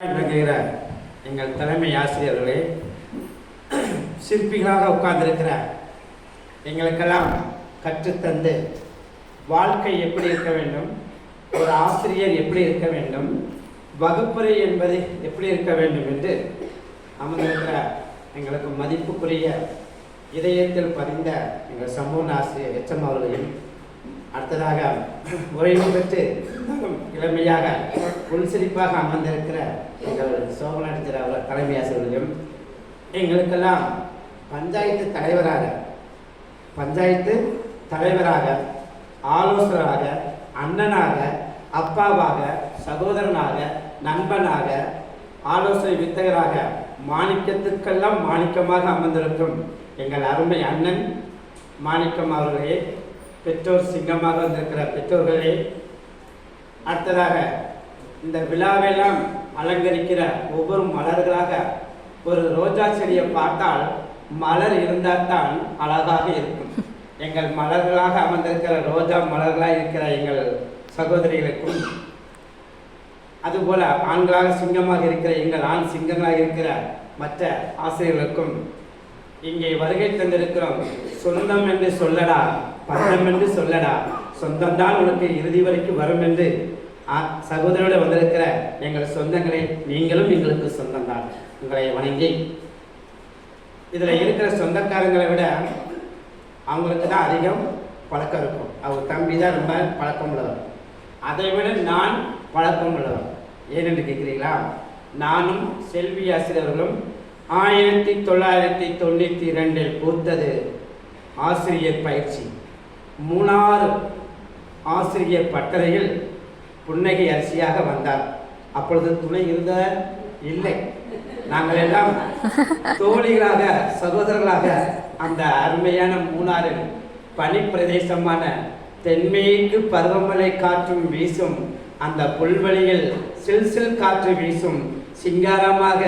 விளங்குகிற எங்கள் தலைமை ஆசிரியர்களே சிற்பிகளாக உட்கார்ந்திருக்கிற எங்களுக்கெல்லாம் கற்றுத்தந்து வாழ்க்கை எப்படி இருக்க வேண்டும் ஒரு ஆசிரியர் எப்படி இருக்க வேண்டும் வகுப்பறை என்பது எப்படி இருக்க வேண்டும் என்று அமர்ந்திருக்கிற எங்களுக்கு மதிப்புக்குரிய இதயத்தில் பதிந்த எங்கள் சமூக ஆசிரியர் எச்சம் அவர்களையும் அடுத்ததாக ஓய்வு பெற்று இளமையாக உள்சிரிப்பாக அமர்ந்திருக்கிற எங்கள் சோமநாட்டிச்சர் அவர்கள் தலைமை ஆசிரியர்களையும் எங்களுக்கெல்லாம் பஞ்சாயத்து தலைவராக பஞ்சாயத்து தலைவராக ஆலோசகராக அண்ணனாக அப்பாவாக சகோதரனாக நண்பனாக ஆலோசனை வித்தகராக மாணிக்கத்துக்கெல்லாம் மாணிக்கமாக அமர்ந்திருக்கும் எங்கள் அருமை அண்ணன் மாணிக்கம் அவர்களே பெற்றோர் சிங்கமாக வந்திருக்கிற பெற்றோர்களே அடுத்ததாக இந்த விழாவெல்லாம் அலங்கரிக்கிற ஒவ்வொரு மலர்களாக ஒரு ரோஜா செடியை பார்த்தால் மலர் இருந்தால் தான் அழகாக இருக்கும். எங்கள் மலர்களாக அமர்ந்திருக்கிற ரோஜா மலர்களாக இருக்கிற எங்கள் சகோதரிகளுக்கும் அதுபோல ஆண்களாக சிங்கமாக இருக்கிற எங்கள் ஆண் சிங்கங்களாக இருக்கிற மற்ற ஆசிரியர்களுக்கும் இங்கே வருகை தந்திருக்கிறோம். சொந்தம் என்று சொல்லடா பந்தம் என்று சொல்லடா. சொந்தம்தான் உனக்கு இறுதி வரைக்கும் வரும் என்று சகோதரோடு வந்திருக்கிற எங்கள் சொந்தங்களே நீங்களும் எங்களுக்கு சொந்தம்தான். உங்களை வணங்கி இதில் இருக்கிற சொந்தக்காரங்களை விட அவங்களுக்கு தான் அதிகம் பழக்கம் இருக்கும். அவர் தம்பி தான் ரொம்ப பழக்கம் உள்ளவர். அதை விட நான் பழக்கம் உள்ளவர். ஏனென்று கேட்குறீங்களா நானும் செல்வி ஆசிரியர்களும் ஆயிரத்தி தொள்ளாயிரத்தி தொண்ணூற்றி ரெண்டில் பூத்தது ஆசிரியர் பயிற்சி. மூணாறு ஆசிரியர் பட்டறையில் புன்னகை அரிசியாக வந்தார். அப்பொழுது துணை இருந்த இல்லை. நாங்கள் எல்லாம் தோழிகளாக சகோதரர்களாக அந்த அருமையான மூணாறில் பனிப்பிரதேசமான தென்மேற்கு பருவமழை காற்றும் வீசும் அந்த புல்வெளியில் சில் சில் காற்று வீசும் சிங்காரமாக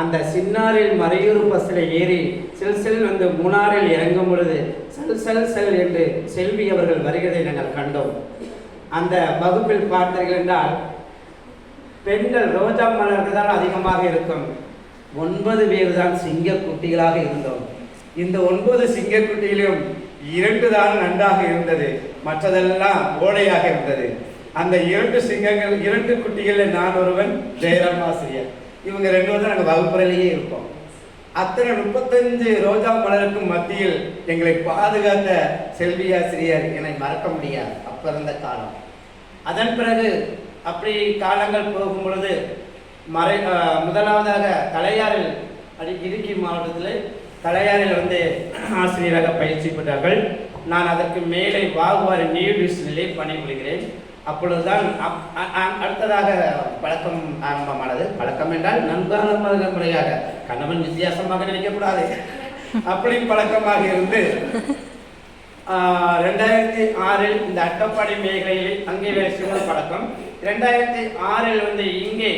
அந்த சின்னாரில் மறையூர் பஸ்ஸில் ஏறி செல் செல் வந்து மூணாரில் இறங்கும் பொழுது செல் செல் செல் என்று செல்வி அவர்கள் வருகிறதை நாங்கள் கண்டோம். அந்த வகுப்பில் பார்த்தீர்கள் என்றால் பெண்கள் ரோஜா மலர்கள் தான் அதிகமாக இருக்கும். ஒன்பது பேர் தான் சிங்க குட்டிகளாக இருந்தோம். இந்த ஒன்பது சிங்க குட்டியிலும் இரண்டு தான் நன்றாக இருந்தது. மற்றதெல்லாம் ஓடையாக இருந்தது. அந்த இரண்டு சிங்கங்கள் இரண்டு குட்டிகளில் நான் ஒருவன் ஜெயராம் ஆசிரியர். இவங்க ரெண்டு பேரும் நாங்கள் வகுப்பறையிலேயே இருப்போம். அத்தனை முப்பத்தஞ்சு ரோஜா மலருக்கும் மத்தியில் எங்களை பாதுகாத்த செல்வி ஆசிரியர் என்னை மறக்க முடியாது அப்ப இருந்த காலம். அதன் பிறகு அப்படி காலங்கள் போகும் பொழுது மறை முதலாவதாக தலையாறில் அடி இடுக்கி மாவட்டத்தில் தலையாறில் வந்து ஆசிரியராக பயிற்சி பெற்றார்கள். நான் அதற்கு மேலே வாகுவாரி நீர் டிவிஷனிலே பணிபுரிகிறேன். அப்பொழுதுதான் அடுத்ததாக பழக்கம் ஆரம்பமானது. பழக்கம் என்றால் நண்பான முறையாக கணவன் வித்தியாசமாக நினைக்கக்கூடாது. அப்படி பழக்கமாக இருந்து ரெண்டாயிரத்தி ஆறில் இந்த அட்டப்பாடி மேகலையில் அங்கே சிறுவர் பழக்கம். ரெண்டாயிரத்தி ஆறில் வந்து இங்கே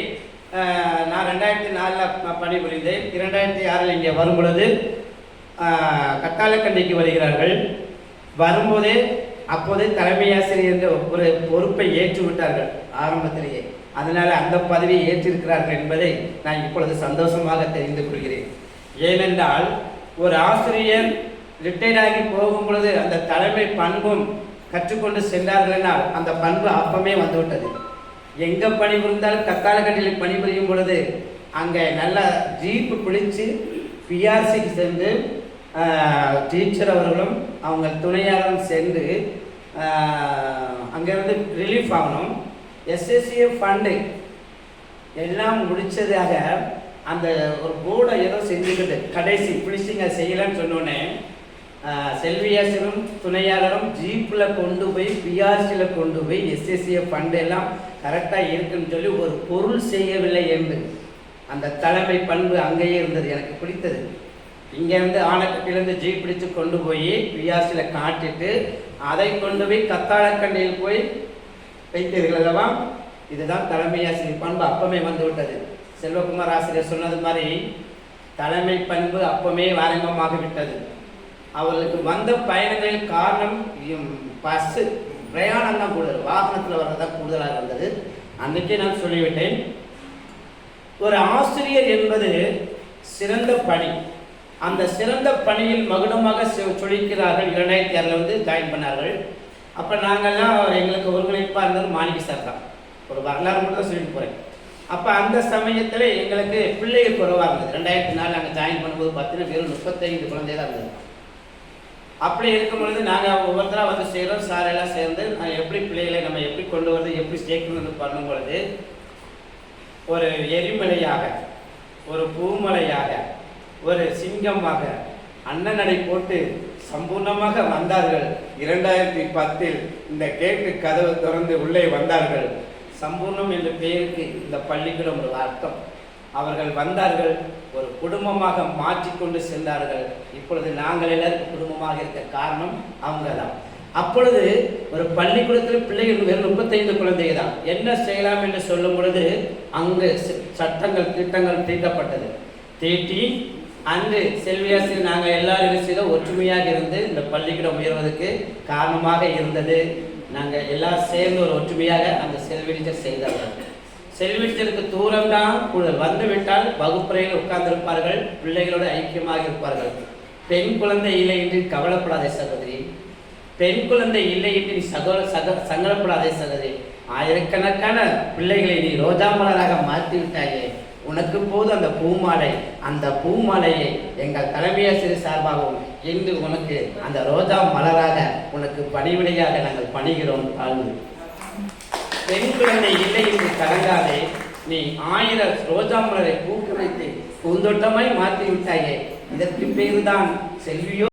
நான் ரெண்டாயிரத்தி நாலில் பணிபுரிந்தேன். இரண்டாயிரத்தி ஆறில் இங்கே வரும் பொழுது கத்தாலக்கண்டிக்கு வருகிறார்கள். வரும்போதே அப்போதே தலைமை ஆசிரியர் என்ற ஒரு பொறுப்பை ஏற்று விட்டார்கள் ஆரம்பத்திலேயே. அதனால் அந்த பதவியை ஏற்றிருக்கிறார்கள் என்பதை நான் இப்பொழுது சந்தோஷமாக தெரிந்து கொள்கிறேன். ஏனென்றால் ஒரு ஆசிரியர் ரிட்டையர்ட் போகும் பொழுது அந்த தலைமை பண்பும் கற்றுக்கொண்டு சென்றார்கள் என்றால் அந்த பண்பு அப்பமே வந்துவிட்டது. எங்கே பணிபுரிந்தால் கத்தாலக்கட்டியில் பணிபுரியும் பொழுது அங்கே நல்லா ஜீப்பு பிடிச்சு பிஆர்சிக்கு சென்று டீச்சர் அவர்களும் அவங்க துணையாளரும் சென்று அங்கேருந்து ரிலீஃப் ஆகணும். எஸ்எஸ்சிஏ ஃபண்டு எல்லாம் முடித்ததாக அந்த ஒரு போர்டை ஏதோ செஞ்சுக்கிட்டு கடைசி ஃபினிஷிங்கை செய்யலான்னு சொன்னோடனே செல்வியாசனும் துணையாளரும் ஜீப்பில் கொண்டு போய் பிஆர்சியில் கொண்டு போய் எஸ்எஸ்சிஏ ஃபண்டு எல்லாம் கரெக்டாக இருக்குன்னு சொல்லி ஒரு பொருள் செய்யவில்லை என்று அந்த தலைமை பண்பு அங்கேயே இருந்தது. எனக்கு பிடித்தது. இங்கேருந்து ஆனைக்கட்டிலேருந்து ஜீப் பிடிச்சு கொண்டு போய் பிஆர்சியில் காட்டிட்டு அதை கொண்டு போய் கத்தாழக்கண்டையில் போய் வைத்தீர்கள் அல்லவா? இதுதான் தலைமை ஆசிரியர் பண்பு. அப்பமே வந்து விட்டது. செல்வகுமார் ஆசிரியர் சொன்னது மாதிரி தலைமை பண்பு அப்பமே ஆரம்பமாகி விட்டது. அவர்களுக்கு வந்த பயணங்களின் காரணம் பஸ்ஸு பிரயாணம் தான் கூடுதல். வாகனத்தில் வர்றது தான் கூடுதலாக இருந்தது. அன்றைக்கே நான் சொல்லிவிட்டேன். ஒரு ஆசிரியர் என்பது சிறந்த பணி. அந்த சிறந்த பணியில் மகுடமாக சொல்லிக்கிறார்கள் இரண்டாயிரத்தி ஆறில் வந்து ஜாயின் பண்ணார்கள். அப்போ நாங்கள்லாம் அவர் எங்களுக்கு ஒருங்கிணைப்பாக இருந்தது மாணிக்க சார் தான். ஒரு வரலாறு மட்டும் சொல்லிட்டு போகிறேன் அப்போ அந்த சமயத்தில் எங்களுக்கு பிள்ளைகள் குறைவாக இருந்தது. ரெண்டாயிரத்தி நாலு நாங்கள் ஜாயின் பண்ணும்போது பார்த்தீங்கன்னா வெறும் முப்பத்தைந்து குழந்தை தான் இருந்தது. அப்படி இருக்கும் பொழுது நாங்கள் ஒவ்வொருத்தராக வந்து செய்கிறோம் சார் எல்லாம் சேர்ந்து நான் எப்படி பிள்ளைகளை நம்ம எப்படி கொண்டு வந்து எப்படி சேர்க்கணும்னு பண்ணும் பொழுது ஒரு எரிமலையாக ஒரு பூமலையாக ஒரு சிங்கமாக அண்ணனடை போட்டு சம்பூர்ணமாக வந்தார்கள். இரண்டாயிரத்தி பத்தில் இந்த கேட்டு கதவு திறந்து உள்ளே வந்தார்கள். சம்பூர்ணம் என்ற பெயருக்கு இந்த பள்ளிக்கூடம் ஒரு அர்த்தம். அவர்கள் வந்தார்கள் ஒரு குடும்பமாக மாற்றிக்கொண்டு சென்றார்கள். இப்பொழுது நாங்கள் எல்லாரும் குடும்பமாக இருக்க காரணம் அவங்க தான் அப்பொழுது ஒரு பள்ளிக்கூடத்தில் பிள்ளைகள் வெறும் முப்பத்தைந்து குழந்தைகள் தான். என்ன செய்யலாம் என்று சொல்லும் பொழுது அங்கு ச- சட்டங்கள் திட்டங்கள் தீட்டப்பட்டது. தீட்டி அன்று செல்வியாசிரியர் நாங்கள் எல்லாரும் என்ன ஒற்றுமையாக இருந்து இந்த பள்ளிக்கூடம் உயர்வதற்கு காரணமாக இருந்தது. நாங்கள் எல்லாம் சேர்ந்து ஒரு ஒற்றுமையாக அந்த செல்வி டீச்சர் செய்தார்கள். செல்வி டீச்சருக்கு தூரம் தான் வந்து விட்டால் வகுப்பறையில் உட்கார்ந்திருப்பார்கள் பிள்ளைகளோடு ஐக்கியமாக இருப்பார்கள். பெண் குழந்தை இல்லை என்று கவலைப்படாதே சகோதரி. பெண் குழந்தை இல்லை என்று நீ சகோ சக சங்கடப்படாதே சகோதரி. ஆயிரக்கணக்கான பிள்ளைகளை நீ ரோஜா மலராக மாற்றி விட்டாயே உனக்கு போது அந்த பூமாலை அந்த பூமாலையை எங்கள் தலைமையாசிரியர் சார்பாகவும் இன்று உனக்கு அந்த ரோஜா மலராக உனக்கு பணிவிடையாக நாங்கள் பணிகிறோம் தாழ்வு பெண் குழந்தை இல்லை என்று கலங்காதே நீ ஆயிரம் ரோஜா மலரை பூக்க வைத்து பூந்தோட்டமாய் மாற்றி விட்டாயே இதற்கு பேருதான் செல்வியோ